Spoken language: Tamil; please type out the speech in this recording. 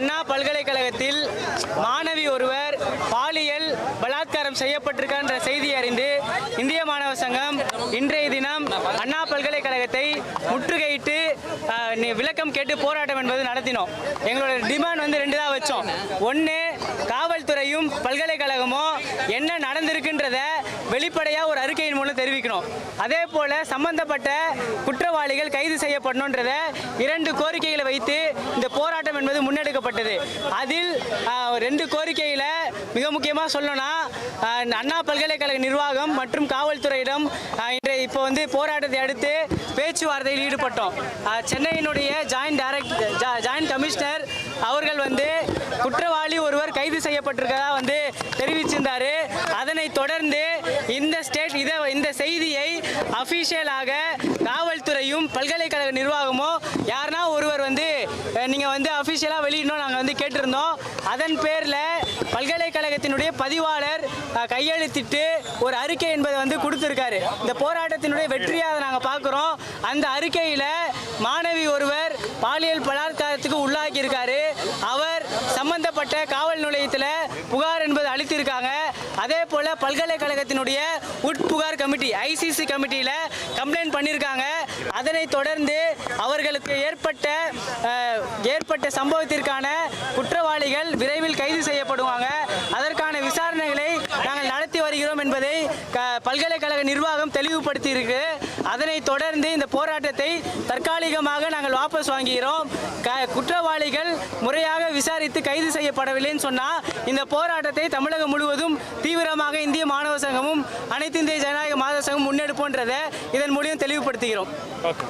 அண்ணா பல்கலைக்கழகத்தில் மாணவி ஒருவர் பாலியல் பலாத்காரம் செய்யப்பட்டிருக்கின்ற செய்தி அறிந்து இந்திய மாணவர் சங்கம் இன்றைய தினம் அண்ணா பல்கலைக்கழகத்தை முற்று விளக்கம் கேட்டு போராட்டம் என்பது நடத்தினோம். எங்களோட டிமாண்ட் வந்து ரெண்டு தான் வச்சோம். ஒன்று காவல்துறையும் பல்கலைக்கழகமும் என்ன நடந்திருக்குன்றத வெளிப்படையாக ஒரு அறிக்கையின் மூலம் தெரிவிக்கணும். அதே போல் சம்பந்தப்பட்ட குற்றவாளிகள் கைது செய்யப்படணுன்றத இரண்டு கோரிக்கைகளை வைத்து இந்த போராட்டம் என்பது முன்னெடுக்கப்பட்டது. அதில் ரெண்டு கோரிக்கையில் மிக முக்கியமாக சொல்லணும்னா அண்ணா பல்கலைக்கழக நிர்வாகம் மற்றும் காவல்துறையிடம் இன்றைய இப்போ வந்து போராட்டத்தை அடுத்து பேச்சுவார்த்தையில் ஈடுபட்டோம். சென்னையினுடைய ஜாயின்ட் டைரக்ட் ஜாயின்ட் கமிஷனர் அவர்கள் வந்து குற்றவாளி ஒருவர் கைது செய்யப்பட்டிருக்கதா வந்து தெரிவிச்சிருந்தார். அதனை தொடர்ந்து இந்த ஸ்டேட் இதை இந்த செய்தியை அஃபிஷியலாக காவல்துறையும் பல்கலைக்கழக நிர்வாகமும் யாருனா ஒருவர் வந்து நீங்கள் வந்து அஃபிஷியலாக வெளியிடணும் நாங்கள் வந்து கேட்டிருந்தோம். அதன் பேரில் பல்கலைக்கழகத்தினுடைய பதிவாளர் கையெழுத்திட்டு ஒரு அறிக்கை என்பதை வந்து கொடுத்துருக்காரு. இந்த போராட்டத்தினுடைய வெற்றியாக நாங்கள் பார்க்குறோம். அந்த அறிக்கையில் மாணவி ஒருவர் பாலியல் பலாத்காரத்துக்கு உள்ளாக்கியிருக்காரு. அவர் சம்பந்தப்பட்ட காவல் நிலையத்தில் புகார் என்பது அளித்திருக்காங்க. அதே போல் பல்கலைக்கழகத்தினுடைய உட்புகார் கமிட்டி ஐசிசி கமிட்டியில் கம்ப்ளைண்ட் பண்ணியிருக்காங்க. அதனை தொடர்ந்து அவர்களுக்கு ஏற்பட்ட ஏற்பட்ட சம்பவத்திற்கான குற்றவாளிகள் விரைவில் கைது செய்யப்படுவாங்க. நடத்தி என்பதை பல்கலைக்கழக நிர்வாகம் தெளிவுபடுத்தி இருக்கு அதனை தொடர்ந்து இந்த போராட்டத்தை தற்காலிகமாக நாங்கள் வாபஸ் வாங்குகிறோம். குற்றவாளிகள் முறையாக விசாரித்து கைது செய்யப்படவில்லைன்னு சொன்னால் இந்த போராட்டத்தை தமிழகம் முழுவதும் தீவிரமாக இந்திய மாணவ சங்கமும் அனைத்து இந்திய ஜனநாயக மாத சங்கம் முன்னெடுப்போன்றதை இதன் மூலியம் தெளிவுபடுத்துகிறோம். ஓகே.